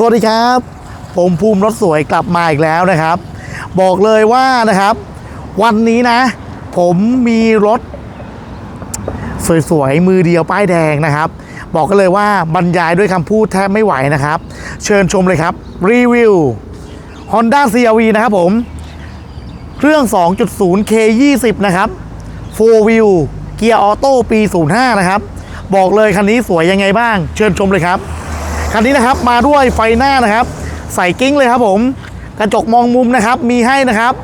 สวัสดีครับ ผมภูมิรถสวยกลับมาอีกแล้วนะครับ บอกเลยว่านะครับ วันนี้นะ ผมมีรถ สวยๆ มือเดียวป้ายแดงนะครับ บอกกันเลยว่าบรรยายด้วยคำพูดแทบไม่ไหวนะครับ เชิญชมเลยครับ รีวิว Honda CRV นะครับผม เครื่อง 2.0 K20 นะครับ 4 wheel เกียร์ออโต้ปี 05 นะครับ บอกเลยคันนี้สวยยังไงบ้าง เชิญชมเลยครับ คันนี้นะครับมาด้วยไฟหน้านะครับ ใส่กิ้งเลยครับผม กระจกมองมุมนะครับมีให้นะครับ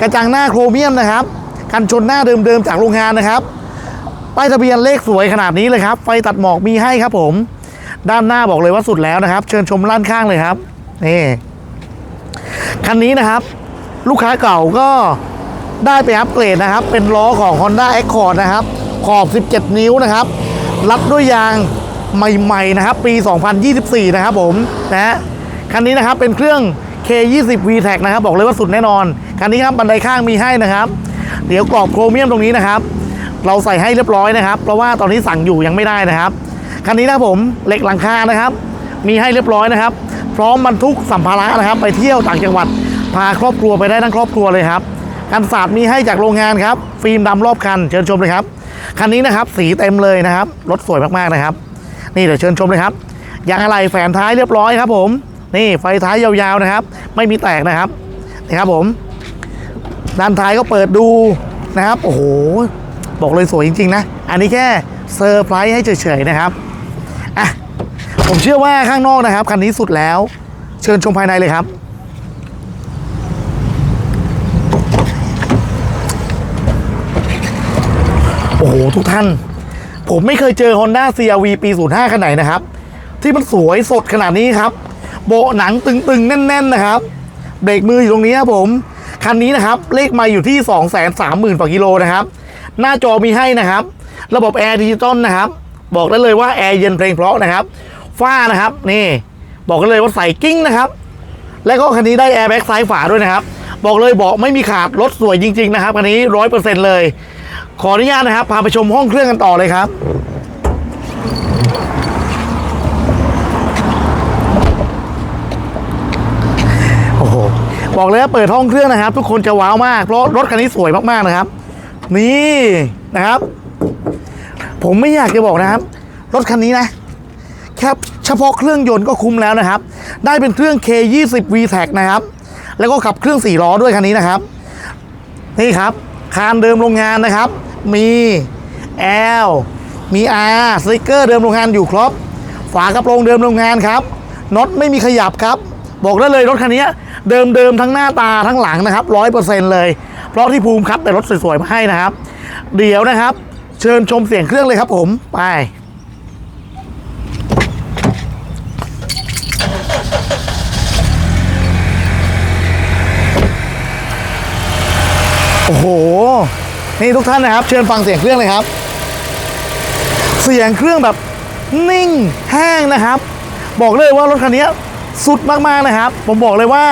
กระจังหน้าโครเมียมนะครับ กันชนหน้าเดิมๆจากโรงงานนะครับป้ายทะเบียนเลขสวยขนาดนี้เลยครับ ไฟตัดหมอกมีให้ครับผม ด้านหน้าบอกเลยว่าสุดแล้วนะครับ เชิญชมด้านข้างเลยครับนี่คันนี้นะครับ ลูกค้าเก่าก็ได้ไปอัปเกรดนะครับ เป็นล้อของ Honda Accord นะครับ ขอบ 17 นิ้วนะครับ รัดด้วยยาง ใหม่ๆนะครับปี 2024 นะครับผมนะฮะคันนี้นะครับเป็นเครื่อง K20 VTEC นะครับบอกเลยว่าสุดแน่นอน คันนี้ครับบันไดข้างมีให้นะครับ เดี๋ยวกรอบโครเมียมตรงนี้นะครับ เราใส่ให้เรียบร้อยนะครับ เพราะว่าตอนนี้สั่งอยู่ยังไม่ได้นะครับ คันนี้นะผมเหล็กหลังคานะครับ มีให้เรียบร้อยนะครับ พร้อมบรรทุกสัมภาระนะครับ ไปเที่ยวต่างจังหวัดพาครอบครัวไปได้ทั้งครอบครัวเลยครับกันศาสตร์มีให้จากโรงงานครับ ฟิล์มดำรอบคันเชิญชมเลยครับ คันนี้นะครับสีเต็มเลยนะครับรถสวยมากๆนะครับ นี่เดี๋ยวเชิญชมเลยครับยางอะไหล่แฝนท้ายเรียบร้อยครับ ผม นี่ไฟท้ายยาวๆนะครับ ไม่มีแตกนะครับนี่ครับผม ด้านท้ายก็เปิดดูนะครับ โอ้โห บอกเลยสวยจริง ๆ นะ อันนี้แค่เซอร์ไพรส์ให้เฉยๆนะครับอะผมเชื่อว่าข้างนอกนะครับคันนี้สุดแล้ว เชิญชมภายในเลยครับโอ้โห ทุกท่าน ผมไม่เคยเจอ Honda CRV ปี 05ขนาดไหนนะครับ ที่มันสวยสดขนาดนี้ครับ โบะหนังตึงๆ แน่น ๆ นะครับ เบรกมืออยู่ตรงนี้ครับผม คันนี้นะครับ เลขม่อยู่ที่ 2 3 0 0 0 0กว่ากิโลนะครับ หน้าจอมีให้นะครับ ระบบแอร์ดิจิตอลนะครับ บอกได้เลยว่าแอร์เย็นเพลงเพราะนะครับ ฝ้านะครับนี่บอกกันเลยว่าใส่กิ้งนะครับ แล้วก็คันนี้ได้แอร์แบ็กซ้ายฝาด้วยนะครับ บอกเลยบอกไม่มีขาดรถสวยจริง ๆ นะครับคันนี้ร้อยเปอร์เซ็นต์เลย ขออนุญาตนะครับ พาไปชมห้องเครื่องกันต่อเลยครับ โอ้โห บอกเลยว่าเปิดห้องเครื่องนะครับ ทุกคนจะว้าวมาก เพราะรถคันนี้สวยมากๆนะครับ นี่นะครับ ผมไม่อยากจะบอกนะครับ รถคันนี้นะแค่เฉพาะเครื่องยนต์ก็คุ้มแล้วนะครับ ได้เป็นเครื่อง K20 VTEC นะครับ แล้วก็ขับเครื่อง4ล้อด้วยคันนี้นะครับ นี่ครับ คานเดิมโรงงานนะครับ มี L มี R สติกเกอร์เดิมโรงงานอยู่ครบ ฝากระโปรงเดิมโรงงานครับน็อตไม่มีขยับครับ บอกได้เลยรถคันนี้เดิมเดิมทั้งหน้าตาทั้งหลังนะครับร้อยเปอร์เซ็นต์เลย เพราะที่ภูมิคัดแต่รถสวยๆมาให้นะครับ เดี๋ยวนะครับ เชิญชมเสียงเครื่องเลยครับผมไปโอ้โห นี่ทุกท่านนะครับ เชิญฟังเสียงเครื่องเลยครับ เสียงเครื่องแบบนิ่งแห้งนะครับ บอกเลยว่ารถคันนี้สุดมากๆนะครับ ผมบอกเลยว่า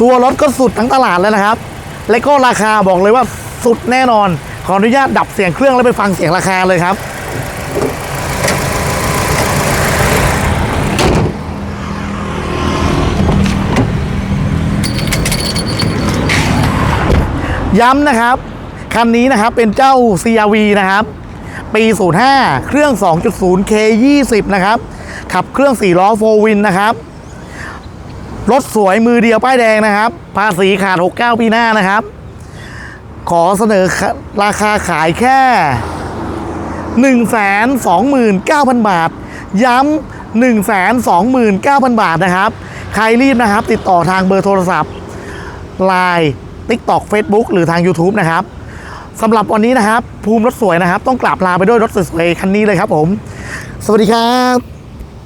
ตัวรถก็สุดทั้งตลาดแล้วนะครับ และก็ราคาบอกเลยว่าสุดแน่นอน ขออนุญาตดับเสียงเครื่องแล้วไปฟังเสียงราคาเลยครับ ย้ำนะครับ คันนี้นะครับเป็นเจ้า CRV นะครับ ปี 05 เครื่อง 2.0 K20 นะครับ ขับเครื่อง 4 ล้อ4วินนะครับ รถสวยมือเดียวป้ายแดงนะครับ ภาษีขาด 69 ปีหน้านะครับ ขอเสนอราคาขายแค่ 129,000 บาท ย้ำ129,000 บาทนะครับ ใครรีบนะครับ ติดต่อทางเบอร์โทรศัพท์ Line TikTok Facebook หรือทาง YouTube นะครับสำหรับวันนี้นะครับ ภูมิรถสวยนะครับ ต้องกลับลาไปด้วยรถสวยๆคันนี้เลยครับผม สวัสดีครับ